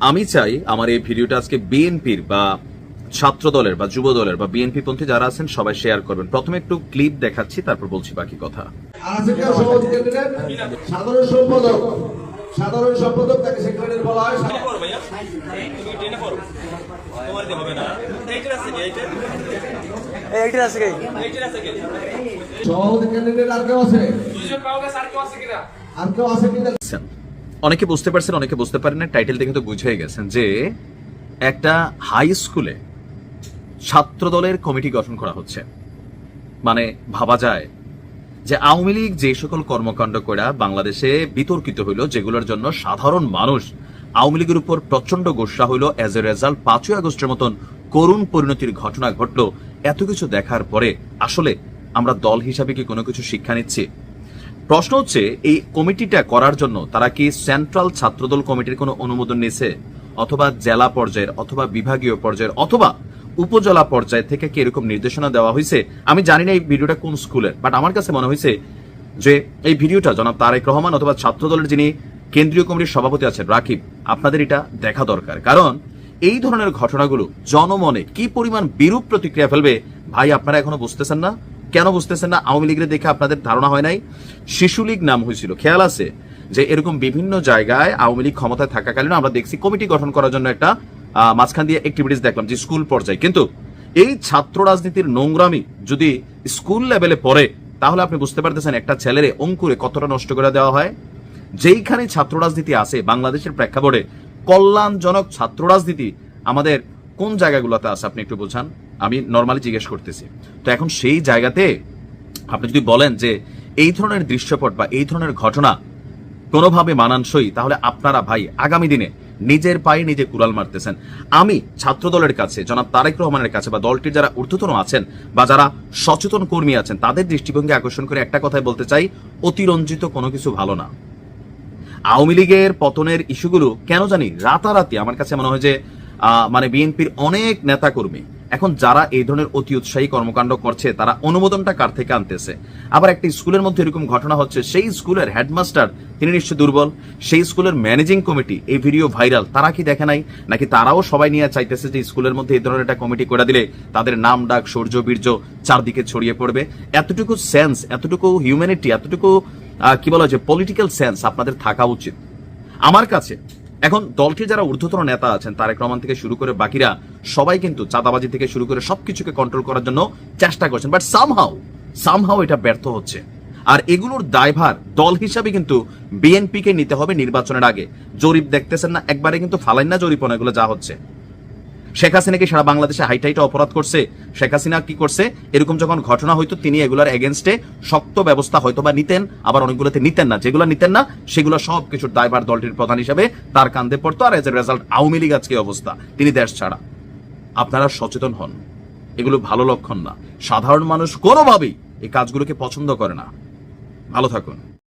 আমি চাই আমার এই ভিডিওটা আজকে বিএনপির বা ছাত্র দলের বা যুব দলের বা বিএনপি পন্থী যারা আছেন সবাই শেয়ার করবেন। প্রথমে একটু ক্লিপ দেখাচ্ছি তারপর বলছি বাকি কথা। সাধারণ সম্পাদক। সাধারণ তাকে সেক্রেটারি বলা হয়। আর কেউ আছে? কিনা? অনেকে বুঝতে পারছেন, অনেকে বুঝতে পারেন না টাইটেল দেখে তো বুঝে গেছেন যে একটা হাই স্কুলে ছাত্র দলের কমিটি গঠন করা হচ্ছে। মানে ভাবা যায় যে আওয়ামী লীগ যে সকল কর্মকাণ্ড করে বাংলাদেশে বিতর্কিত হইল, যেগুলোর জন্য সাধারণ মানুষ আওয়ামী লীগের উপর প্রচণ্ড গোসা হইল। এজ এ রেজাল্ট পাঁচই আগস্টের মতন করুণ পরিণতির ঘটনা ঘটলো। এত কিছু দেখার পরে আসলে আমরা দল হিসাবে কি কোনো কিছু শিক্ষা নিচ্ছি? প্রশ্ন হচ্ছে, এই কমিটিটা করার জন্য তারা কি সেন্ট্রাল ছাত্রদল কমিটির কোনো অনুমোদন নিয়েছে? অথবা জেলা পর্যায়ের, অথবা বিভাগীয় পর্যায়ের, অথবা উপজেলা পর্যায় থেকে কি এরকম নির্দেশনা দেওয়া হয়েছে? আমি জানি না এই ভিডিওটা কোন স্কুলের বাট আমার কাছে মনে হয়েছে যে এই ভিডিওটা জনাব তারেক রহমান অথবা ছাত্রদলের যিনি কেন্দ্রীয় কমিটির সভাপতি আছেন, রাকিব, আপনাদের এটা দেখা দরকার। কারণ এই ধরনের ঘটনাগুলো জনমনে কি পরিমাণ বিরূপ প্রতিক্রিয়া ফেলবে, ভাই, আপনারা এখনও বুঝতেছেন না? কেন বুঝতেছেন না? আওয়ামী লীগের দেখে আপনাদের ধারণা হয় নাই? শিশু লীগ নাম হয়েছিল। খেয়াল আছে যে এরকম বিভিন্ন জায়গায় আওয়ামী লীগ ক্ষমতায় থাকাকালীন আমরা দেখছি কমিটি গঠন করার জন্য একটা মাঝখান দিয়ে অ্যাক্টিভিটিস দেখলাম যে স্কুল পর্যায়ে। কিন্তু এই ছাত্র রাজনীতির নোংরামি যদি স্কুল লেভেলে পড়ে, তাহলে আপনি বুঝতে পারতেছেন একটা ছেলেরে অঙ্কুরে কতটা নষ্ট করে দেওয়া হয়। যেইখানে ছাত্র রাজনীতি আছে, বাংলাদেশের প্রেক্ষাপটে কল্যাণজনক ছাত্র রাজনীতি আমাদের কোন জায়গাগুলোতে আছে, আপনি একটু বোঝান? আমি নর্মালি জিজ্ঞেস করতেছি। তো এখন সেই জায়গাতে আপনি যদি বলেন যে এই ধরনের দৃশ্যপট বা এই ধরনের ঘটনা কোনোভাবে মানানসই, তাহলে আপনারা ভাই আগামী দিনে নিজের পায়ে নিজে কুড়াল মারতেছেন। আমি ছাত্র দলের কাছে, জনাব তারেক রহমানের কাছে বা দলটির যারা ঊর্ধ্বতন আছেন বা যারা সচেতন কর্মী আছেন, তাদের দৃষ্টিভঙ্গি আকর্ষণ করে একটা কথাই বলতে চাই, অতিরঞ্জিত কোনো কিছু ভালো না। আওয়ামী লীগের পতনের ইস্যুগুলো কেন জানি রাতারাতি, আমার কাছে মনে হয় যে মানে বিএনপির অনেক নেতাকর্মী এখন যারা এই ধরনের অতি উৎসাহী কর্মকাণ্ড করছে, তারা অনুমোদনটা কার থেকে আনতেছে? আবার একটা স্কুলের মধ্যে এরকম ঘটনা হচ্ছে, সেই স্কুলের হেডমাস্টার, তিনি নিশ্চয় দুর্বল, সেই স্কুলের ম্যানেজিং কমিটি, এই ভিডিও ভাইরাল, তারা কি দেখে নাই? নাকি তারাও সবাই নিয়ে চাইতেছে যে স্কুলের মধ্যে এই ধরনের একটা কমিটি করে দিলে তাদের নাম ডাক, সৌর্য, বীর্য চারদিকে ছড়িয়ে পড়বে? এতটুকু সেন্স এতটুকু হিউম্যানিটি এতটুকু কি বলা যে পলিটিক্যাল সেন্স আপনাদের থাকা উচিত। আমার কাছে এখন দলটির যারা ঊর্ধ্বতন নেতা আছেন, তারেক রহমান থেকে শুরু করে বাকিরা, সবাই কিন্তু চাঁদাবাজি থেকে শুরু করে সবকিছুকে কন্ট্রোল করার জন্য চেষ্টা করছেন। বাট সামহাও সামহাও এটা ব্যর্থ হচ্ছে। আর এগুলোর দায়ভার দল হিসাবে কিন্তু বিএনপিকে নিতে হবে নির্বাচনের আগে। জরিপ দেখতেছেন না, একবারে কিন্তু ফালাইন না জরিপ এগুলো যা হচ্ছে। শেখ হাসিনা কি সারা বাংলাদেশে হাইটাইটা অপরাধ করছে? শেখ হাসিনা কি করছে? এরকম যখন ঘটনা হইতো, তিনি এগুলার এগেনস্টে শক্ত ব্যবস্থা হয়তো বা নিতেন, আবার অনেকগুলোতে নিতেন না। যেগুলো নিতেন না, সেগুলো সব কিছুর দায়ভার দলটির প্রধান হিসেবে তার কান্দে পড়তো, আর as a result Awami League আজকে অবস্থা। তিনি দেশ ছাড়া। আপনারা সচেতন হন। এগুলো ভালো লক্ষণ না। সাধারণ মানুষ কোনোভাবেই এই কাজগুলোকে পছন্দ করে না। ভালো থাকুন।